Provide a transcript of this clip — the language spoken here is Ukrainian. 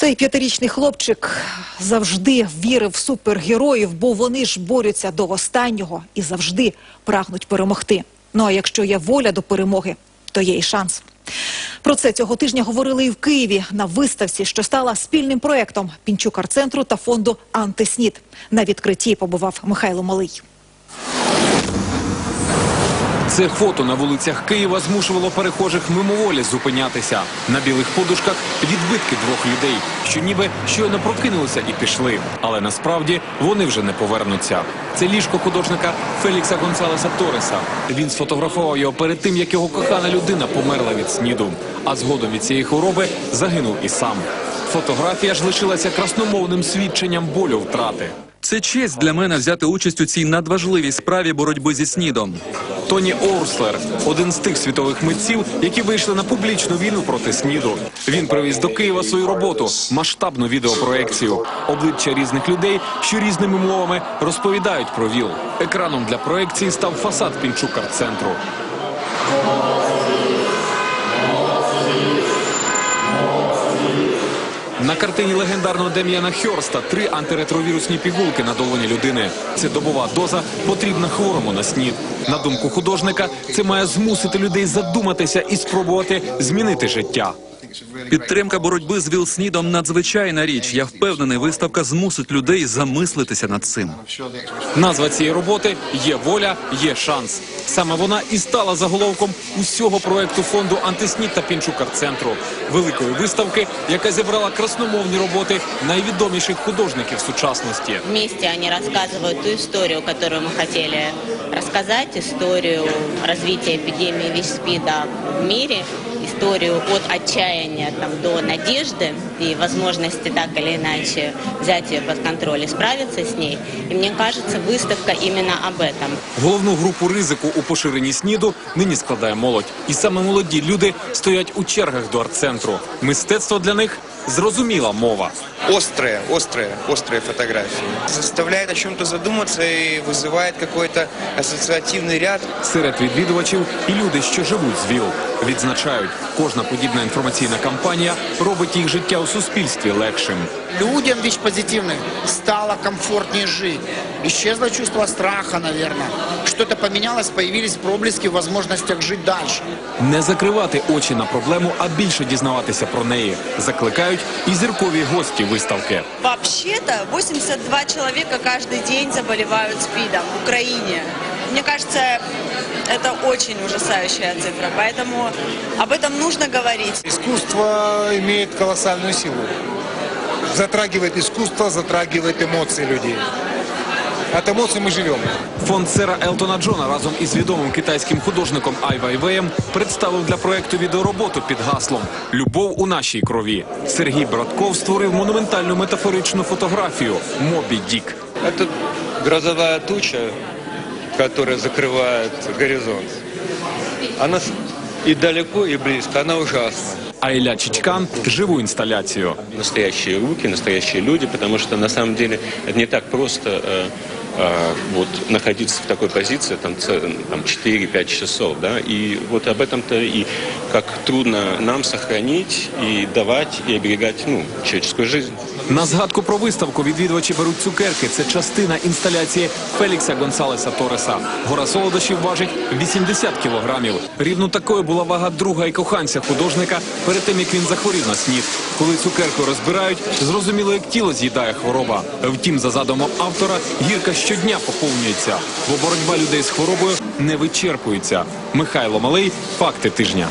Цей п'ятирічний хлопчик завжди вірив в супергероїв, бо вони ж борються до останнього і завжди прагнуть перемогти. Ну а якщо є воля до перемоги, то є і шанс. Про це цього тижня говорили і в Києві на виставці, що стала спільним проектом Пінчукар-центру та фонду «Антиснід». На відкритті побував Михайло Малий. Це фото на вулицях Києва змушувало перехожих мимоволі зупинятися. На білих подушках відбитки двох людей, що ніби щойно прокинулися і пішли. Але насправді вони вже не повернуться. Це ліжко художника Фелікса Гонсалеса Тореса. Він сфотографував його перед тим, як його кохана людина померла від сніду. А згодом від цієї хвороби загинув і сам. Фотографія ж лишилася красномовним свідченням болю втрати. Це честь для мене взяти участь у цій надважливій справі боротьби зі снідом. Тоні Орслер один з тих світових митців, які вийшли на публічну війну проти сніду. Він привіз до Києва свою роботу, масштабну відеопроекцію, обличчя різних людей, що різними мовами розповідають про ВІЛ. Екраном для проекції став фасад Пінчукар-центру. На картині легендарного Дем'яна Хьорста три антиретровірусні пігулки на долоні людини. Це добова доза, потрібна хворому на снід. На думку художника, це має змусити людей задуматися і спробувати змінити життя. Підтримка боротьби з ВІЛ-СНІДом – надзвичайна річ. Я впевнений, виставка змусить людей замислитися над цим. Назва цієї роботи є воля, є шанс. Саме вона і стала заголовком усього проекту фонду антиснід та Пінчукар-центру великої виставки, яка зібрала красномовні роботи найвідоміших художників сучасності. Вместе они рассказывают ту историю, которую мы хотели рассказать, историю развития эпидемии ВИЧ-СПИДа в мире, историю от отчаяния там, до надежды и возможности так или иначе взять ее под контроль и справиться с ней. И мне кажется, выставка именно об этом. Головну групу ризику у поширенні сніду нині складає молодь. І саме молоді люди стоять у чергах до арт-центру. Мистецтво для них зрозуміла мова. острые, острые, острые фотографии. Заставляет о чем-то задуматься и вызывает какой-то ассоциативный ряд. Серед відвідувачів і люди, що живуть з ВІЛ, відзначають, кожна подібна інформаційна кампанія робить їх життя у суспільстві легшим. Людям ВИЧ-позитивным стало комфортнее жить. Исчезло чувство страха, наверное. Что-то поменялось, появились проблески в возможностях жить дальше. Не закривати очі на проблему, а більше дізнаватися про неї. Закликають і зіркові гості виставки. Вообще-то 82 человека каждый день заболевают СПИДом в Украине. Мне кажется, это очень ужасающая цифра, поэтому об этом нужно говорить. Искусство имеет колоссальную силу. Затрагивает искусство, затрагивает эмоции людей. От эмоций мы живем. Фонд сера Елтона Джона разом із відомим китайським художником Ай Вайвеєм представив для проекту відеороботу під гаслом Любов у нашій крові. Сергій Братков створив монументальну метафоричну фотографію Мобі Дік. Это грозовая туча, которая закрывает горизонт. Она с- и далеко, и близко, она ужасна. А Ілля Чичкан живу інсталяцію. настоящие руки, настоящие люди, потому что на самом деле это не так просто э, э, вот находиться в такой позиции там, там 4-5 часов, да, и вот об этом-то и как трудно нам сохранить и давать и оберегать ну, человеческую жизнь. На згадку про виставку відвідувачі беруть цукерки. Це частина інсталяції Фелікса Гонсалеса Тореса. Гора солодощів важить 80 кілограмів. Рівно такою була вага друга і коханця художника перед тим, як він захворів на снід. Коли цукерку розбирають, зрозуміло, як тіло з'їдає хвороба. Втім, за задумом автора, гірка щодня поповнюється, бо боротьба людей з хворобою не вичерпується. Михайло Малий, факти тижня.